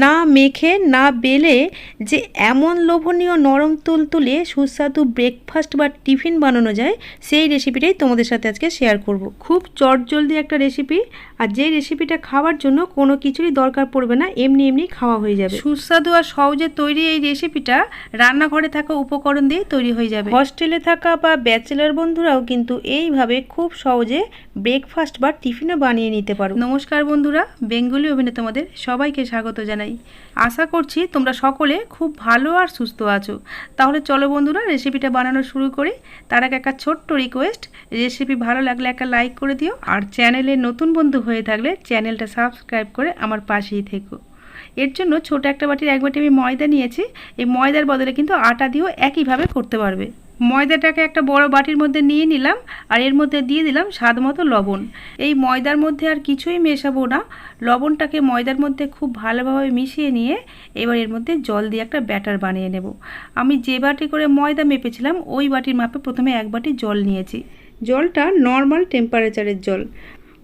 না মেখে, না বেলে যে এমন লোভনীয় নরম তুলতুলে সুস্বাদু ব্রেকফাস্ট বা টিফিন বানানো যায়, সেই রেসিপিটাই তোমাদের সাথে আজকে শেয়ার করব। খুব চটজলদি একটা রেসিপি আর যে রেসিপিটা খাওয়ার জন্য কোনো কিছুরই দরকার পড়বে না এমনি এমনি খাওয়া হয়ে যাবে। সুস্বাদু আর সহজে তৈরি এই রেসিপিটা রান্নাঘরে থাকা উপকরণ দিয়ে তৈরি হয়ে যাবে। হস্টেলে থাকা বা ব্যাচেলার বন্ধুরাও কিন্তু এইভাবে খুব সহজে ব্রেকফাস্ট বা টিফিনও বানিয়ে নিতে পারো। নমস্কার বন্ধুরা বেঙ্গলি ওভেনে তোমাদের সবাইকে স্বাগত জানাই। আশা করছি তোমরা সকলে খুব ভালো আর সুস্থ আছো। তাহলে চলো বন্ধুরা রেসিপিটা বানানো শুরু করি। তার আগে একটা ছোট্ট রিকোয়েস্ট রেসিপি ভালো লাগলে একটা লাইক করে দিও। আর চ্যানেলে নতুন বন্ধু হয়ে থাকলে চ্যানেলটা সাবস্ক্রাইব করে আমার পাশেই থেকো। এর জন্য ছোট একটা বাটির এক বাটি আমি ময়দা নিয়েছি। এই ময়দার বদলে কিন্তু আটা দিয়েও একইভাবে করতে পারবে। ময়দাটাকে একটা বড় বাটির মধ্যে নিয়ে নিলাম আর এর মধ্যে দিয়ে দিলাম স্বাদ মতো লবণ। এই ময়দার মধ্যে আর কিছুই মেশাবো না। লবণটাকে ময়দার মধ্যে খুব ভালোভাবে মিশিয়ে নিয়ে এবার এর মধ্যে জল দিয়ে একটা ব্যাটার বানিয়ে নেব। আমি যে বাটি করে ময়দা মেপেছিলাম, ওই বাটির মাপে প্রথমে এক বাটি জল নিয়েছি। জলটা নর্মাল টেম্পারেচারের জল।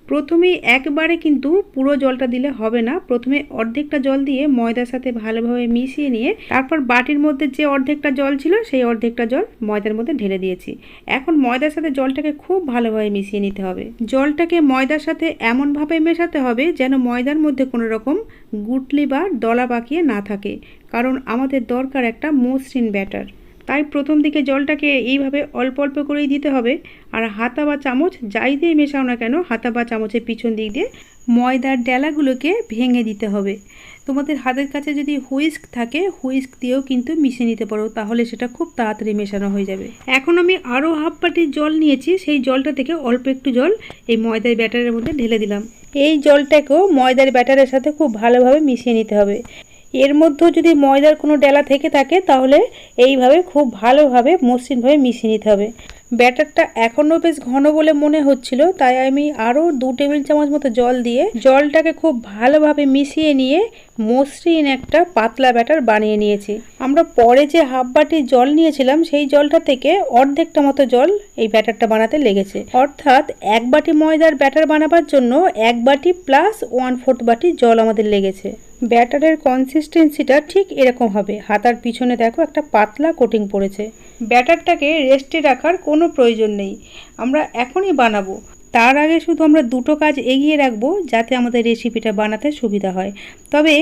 প্রথমেই একবারে কিন্তু পুরো জলটা দিলে হবে না। প্রথমে অর্ধেকটা জল দিয়ে ময়দার সাথে ভালোভাবে মিশিয়ে নিয়ে তারপর বাটির মধ্যে যে অর্ধেকটা জল ছিল সেই অর্ধেকটা জল ময়দার মধ্যে ঢেলে দিয়েছি। এখন ময়দার সাথে জলটাকে খুব ভালোভাবে মিশিয়ে নিতে হবে। জলটাকে ময়দার সাথে এমনভাবে মেশাতে হবে যেন ময়দার মধ্যে কোনো রকম গুটলি বা দলা পাকিয়ে না থাকে। কারণ আমাদের দরকার একটা মসৃণ ব্যাটার। তাই প্রথম দিকে জলটাকে এইভাবে অল্প অল্প করেই দিতে হবে। আর হাতা বা চামচ যাই দিয়ে মেশাও না কেন, হাতা বা চামচের পিছন দিক দিয়ে ময়দার ডেলাগুলোকে ভেঙে দিতে হবে। তোমাদের হাতের কাছে যদি হুইস্ক থাকে, হুইস্ক দিয়েও কিন্তু মিশিয়ে নিতে পারো, তাহলে সেটা খুব তাড়াতাড়ি মেশানো হয়ে যাবে। এখন আমি আরও হাফ বাটি জল নিয়েছি, সেই জলটা থেকে অল্প একটু জল এই ময়দার ব্যাটারের মধ্যে ঢেলে দিলাম। এই জলটাকেও ময়দার ব্যাটারের সাথে খুব ভালোভাবে মিশিয়ে নিতে হবে। এর মধ্যেও যদি ময়দার কোনো ডেলা থেকে থাকে, তাহলে এইভাবে খুব ভালোভাবে মসৃণভাবে মিশিয়ে নিতে হবে। ব্যাটারটা এখনও বেশ ঘন বলে মনে হচ্ছিল, তাই আমি আরও দু টেবিল চামচ মতো জল দিয়ে জলটাকে খুব ভালোভাবে মিশিয়ে নিয়ে মসৃণ একটা পাতলা ব্যাটার বানিয়ে নিয়েছি। আমরা পরে যে হাফ বাটি জল নিয়েছিলাম, সেই জলটা থেকে অর্ধেকটা মতো জল এই ব্যাটারটা বানাতে লেগেছে। অর্থাৎ এক বাটি ময়দার ব্যাটার বানাবার জন্য এক বাটি প্লাস ওয়ান ফোর্থ বাটি জল আমাদের লেগেছে। ব্যাটারের কনসিস্টেন্সিটা ঠিক এরকম হবে। হাতার পিছনে দেখো একটা পাতলা কোটিং পড়েছে। ব্যাটারটাকে রেস্টে রাখার কোনো প্রয়োজন নেই। আমরা এখনই বানাবো। তার আগে শুধু আমরা দুটো কাজ এগিয়ে রাখব যাতে আমাদের রেসিপিটা বানাতে সুবিধা হয়। তবে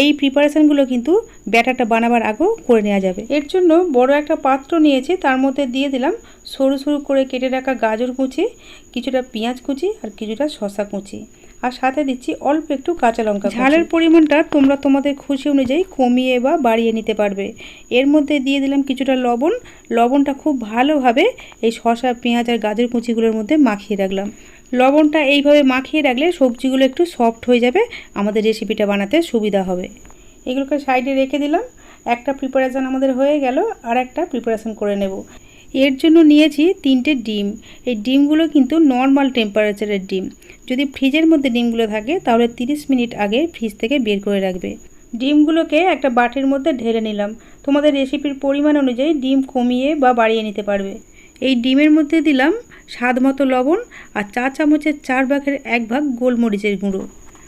এই প্রিপারেশানগুলো কিন্তু ব্যাটারটা বানাবার আগেও করে নেওয়া যাবে। এর জন্য বড় একটা পাত্র নিয়েছি, তার মধ্যে দিয়ে দিলাম সরু সরু করে কেটে রাখা গাজর কুচি, কিছুটা পেঁয়াজ কুচি আর কিছুটা শশা কুচি। আর সাথে দিচ্ছি অল্প একটু কাঁচা লঙ্কা ঝালের পরিমাণটা তোমরা তোমাদের খুশি অনুযায়ী কমিয়ে বা বাড়িয়ে নিতে পারবে। এর মধ্যে দিয়ে দিলাম কিছুটা লবণ। লবণটা খুব ভালোভাবে এই শশা পেঁয়াজ আর গাজর কুচিগুলোর মধ্যে মাখিয়ে রাখলাম। লবণটা এইভাবে মাখিয়ে রাখলে সবজিগুলো একটু সফট হয়ে যাবে। আমাদের রেসিপিটা বানাতে সুবিধা হবে। এগুলোকে সাইডে রেখে দিলাম। একটা প্রিপারেশান আমাদের হয়ে গেল। আর একটা প্রিপারেশান করে নেব। এর জন্য নিয়েছি তিনটে ডিম। এই ডিমগুলো কিন্তু নর্মাল টেম্পারেচারের ডিম। যদি ফ্রিজের মধ্যে ডিমগুলো থাকে, তাহলে 30 মিনিট আগে ফ্রিজ থেকে বের করে রাখবে। ডিমগুলোকে একটা বাটির মধ্যে ঢেলে নিলাম। তোমাদের রেসিপির পরিমাণ অনুযায়ী ডিম কমিয়ে বা বাড়িয়ে নিতে পারবে। এই ডিমের মধ্যে দিলাম স্বাদ মতো লবণ আর চা চামচের চার ভাগের এক ভাগ গোলমরিচের গুঁড়ো।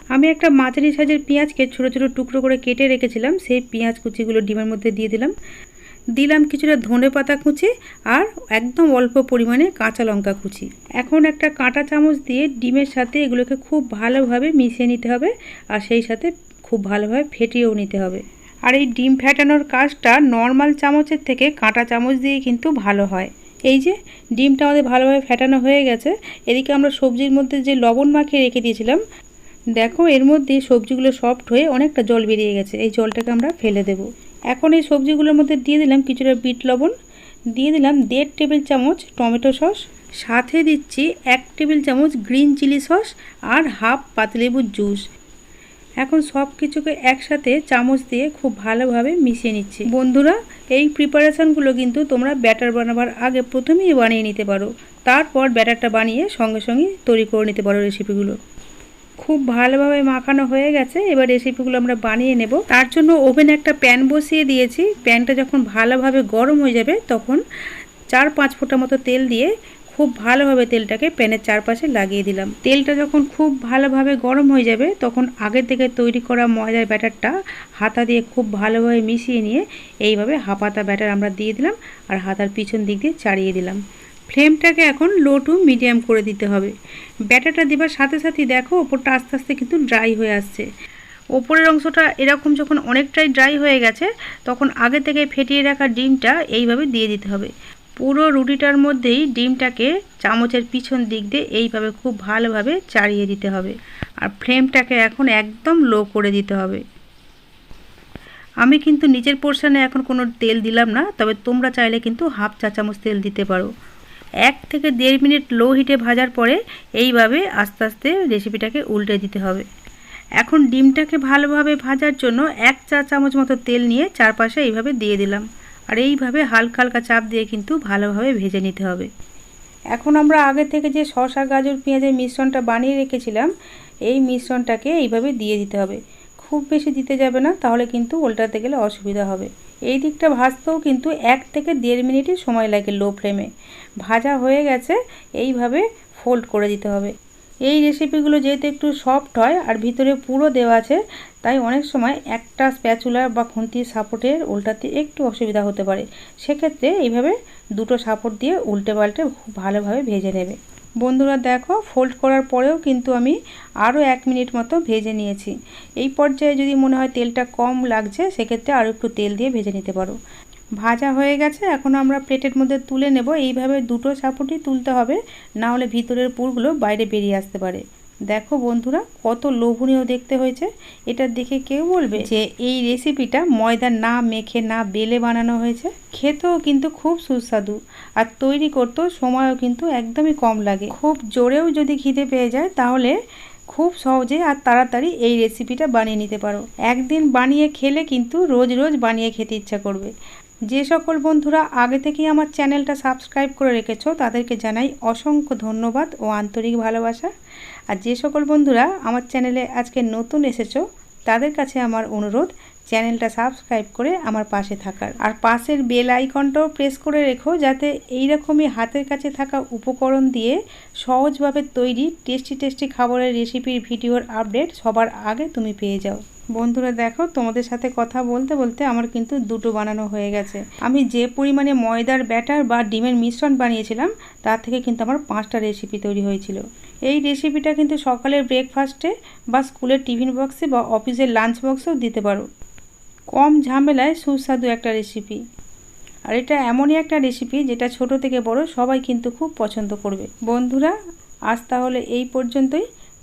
আমি একটা মাঝারি সাইজের পেঁয়াজকে ছোটো ছোটো টুকরো করে কেটে রেখেছিলাম। সেই পেঁয়াজ কুচিগুলো ডিমের মধ্যে দিয়ে দিলাম। দিলাম কিছুটা ধনে পাতা কুচি আর একদম অল্প পরিমাণে কাঁচা লঙ্কা কুচি। এখন একটা কাঁটা চামচ দিয়ে ডিমের সাথে এগুলোকে খুব ভালোভাবে মিশিয়ে নিতে হবে আর সেই সাথে খুব ভালোভাবে ফেটিয়েও নিতে হবে। আর এই ডিম ফেটানোর কাজটা নর্মাল চামচের থেকে কাঁটা চামচ দিয়ে কিন্তু ভালো হয়। এই যে, ডিমটা আমাদের ভালোভাবে ফেটানো হয়ে গেছে। এদিকে আমরা সবজির মধ্যে যে লবণ মাখিয়ে রেখে দিয়েছিলাম, দেখো এর মধ্যে সবজিগুলো সফট হয়ে অনেকটা জল বেরিয়ে গেছে। এই জলটাকে আমরা ফেলে দেব। এখন এই সবজিগুলোর মধ্যে দিয়ে দিলাম কিছুটা বিট লবণ, দিয়ে দিলাম দেড় টেবিল চামচ টমেটো সস, সাথে দিচ্ছি এক টেবিল চামচ গ্রিন চিলি সস আর হাফ পাতিলেবুর জুস। এখন সব কিছুকে একসাথে চামচ দিয়ে খুব ভালোভাবে মিশিয়ে নিচ্ছি। বন্ধুরা, এই প্রিপারেশানগুলো কিন্তু তোমরা ব্যাটার বানাবার আগে প্রথমেই বানিয়ে নিতে পারো। তারপর ব্যাটারটা বানিয়ে সঙ্গে সঙ্গে তৈরি করে নিতে পারো রেসিপিগুলো। খুব ভালোভাবে মাখানো হয়ে গেছে। এবার রেসিপিগুলো আমরা বানিয়ে নেব। তার জন্য ওভেনে একটা প্যান বসিয়ে দিয়েছি। প্যানটা যখন ভালোভাবে গরম হয়ে যাবে, তখন চার পাঁচ ফোঁটা মতো তেল দিয়ে খুব ভালোভাবে তেলটাকে প্যানের চারপাশে লাগিয়ে দিলাম। তেলটা যখন খুব ভালোভাবে গরম হয়ে যাবে, তখন আগে থেকে তৈরি করা ময়দার ব্যাটারটা হাতা দিয়ে খুব ভালোভাবে মিশিয়ে নিয়ে এইভাবে হাফাতা ব্যাটার আমরা দিয়ে দিলাম আর হাতার পিছন দিক দিয়ে চাড়িয়ে দিলাম। ফ্লেমটাকে এখন লো টু মিডিয়াম করে দিতে হবে। ব্যাটারটা দেবার সাথে সাথেই দেখো, ওপরটা আস্তে আস্তে কিন্তু ড্রাই হয়ে আসছে। ওপরের অংশটা এরকম যখন অনেকটাই ড্রাই হয়ে গেছে, তখন আগে থেকে ফেটিয়ে রাখা ডিমটা এইভাবে দিয়ে দিতে হবে। পুরো রুটিটার মধ্যেই ডিমটাকে চামচের পিছন দিক দিয়ে এইভাবে খুব ভালোভাবে চাড়িয়ে দিতে হবে। আর ফ্লেমটাকে এখন একদম লো করে দিতে হবে। আমি কিন্তু নিচের পোর্শনে এখন কোনো তেল দিলাম না, তবে তোমরা চাইলে কিন্তু হাফ চা চামচ তেল দিতে পারো। এক থেকে দেড় মিনিট লো হিটে ভাজার পরে এইভাবে আস্তে আস্তে রেসিপিটাকে উল্টে দিতে হবে। এখন ডিমটাকে ভালোভাবে ভাজার জন্য এক চা চামচ মতো তেল নিয়ে চারপাশে এইভাবে দিয়ে দিলাম। আর এইভাবে হালকা হালকা চাপ দিয়ে কিন্তু ভালোভাবে ভেজে নিতে হবে। এখন আমরা আগে থেকে যে শসা, গাজর, পেঁয়াজের মিশ্রণটা বানিয়ে রেখেছিলাম, এই মিশ্রণটাকে এইভাবে দিয়ে দিতে হবে। খুব বেশি দিতে যাবে না, তাহলে কিন্তু উল্টাতে গেলে অসুবিধা হবে। এই দিকটা ভাজতেও কিন্তু এক থেকে দেড় মিনিটই সময় লাগে লো ফ্লেমে ভাজা হয়ে গেছে, এইভাবে ফোল্ড করে দিতে হবে। এই রেসিপিগুলো যেহেতু একটু সফট হয় আর ভিতরে পুরো দেওয়া আছে, তাই অনেক সময় একটা স্প্যাচুলা বা খুন্তির সাপোর্টের উল্টাতে একটু অসুবিধা হতে পারে। সেক্ষেত্রে এইভাবে দুটো সাপোর্ট দিয়ে উল্টে পাল্টে ভালোভাবে ভেজে নেবে। বন্ধুরা দেখো ফোল্ড করার পরেও কিন্তু আমি আরও এক মিনিট মতো ভেজে নিয়েছি। এই পর্যায়ে যদি মনে হয় তেলটা কম লাগছে, সেক্ষেত্রে আরও একটু তেল দিয়ে ভেজে নিতে পারো। ভাজা হয়ে গেছে, এখন আমরা প্লেটের মধ্যে তুলে নেব। এইভাবে দুটো সাপোর্টই তুলতে হবে না হলে ভিতরের পুরগুলো বাইরে বেরিয়ে আসতে পারে। দেখো বন্ধুরা, কত লোভনীয় দেখতে হয়েছে। এটা দেখে কেউ বলবে যে, এই রেসিপিটা ময়দা না মেখে, না বেলে বানানো হয়েছে। খেতেও কিন্তু খুব সুস্বাদু। আর তৈরি করতেও সময়ও কিন্তু একদমই কম লাগে। খুব জোরেও যদি খিদে পেয়ে যায়, তাহলে খুব সহজে আর তাড়াতাড়ি এই রেসিপিটা বানিয়ে নিতে পারো। একদিন বানিয়ে খেলে কিন্তু রোজ রোজ বানিয়ে খেতে ইচ্ছা করবে। যে সকল বন্ধুরা আগে থেকেই আমার চ্যানেলটা সাবস্ক্রাইব করে রেখেছো, তাদেরকে জানাই অসংখ্য ধন্যবাদ ও আন্তরিক ভালোবাসা। আর যে সকল বন্ধুরা আমার চ্যানেলে আজকে নতুন এসেছ, তাদের কাছে আমার অনুরোধ, চ্যানেলটা সাবস্ক্রাইব করে আমার পাশে থাকার। আর পাশের বেল আইকনটাও প্রেস করে রেখো, যাতে এইরকমই হাতের কাছে থাকা উপকরণ দিয়ে সহজভাবে তৈরি টেস্টি টেস্টি খাবারের রেসিপির ভিডিওর আপডেট সবার আগে তুমি পেয়ে যাও। বন্ধুরা দেখো, তোমাদের সাথে কথা বলতে বলতে আমার কিন্তু দুটো বানানো হয়ে গেছে। আমি যে পরিমাণে ময়দার ব্যাটার বা ডিমের মিশ্রণ বানিয়েছিলাম, তার থেকে কিন্তু আমার পাঁচটা রেসিপি তৈরি হয়েছিল। এই রেসিপিটা কিন্তু সকালের ব্রেকফাস্টে বা স্কুলের টিফিন বক্সে বা অফিসের লাঞ্চ বক্সেও দিতে পারো। কম ঝামেলায় সুস্বাদু একটা রেসিপি আর এটা এমনই একটা রেসিপি যেটা ছোট থেকে বড় সবাই কিন্তু খুব পছন্দ করবে। বন্ধুরা, আজ তাহলে এই পর্যন্তই।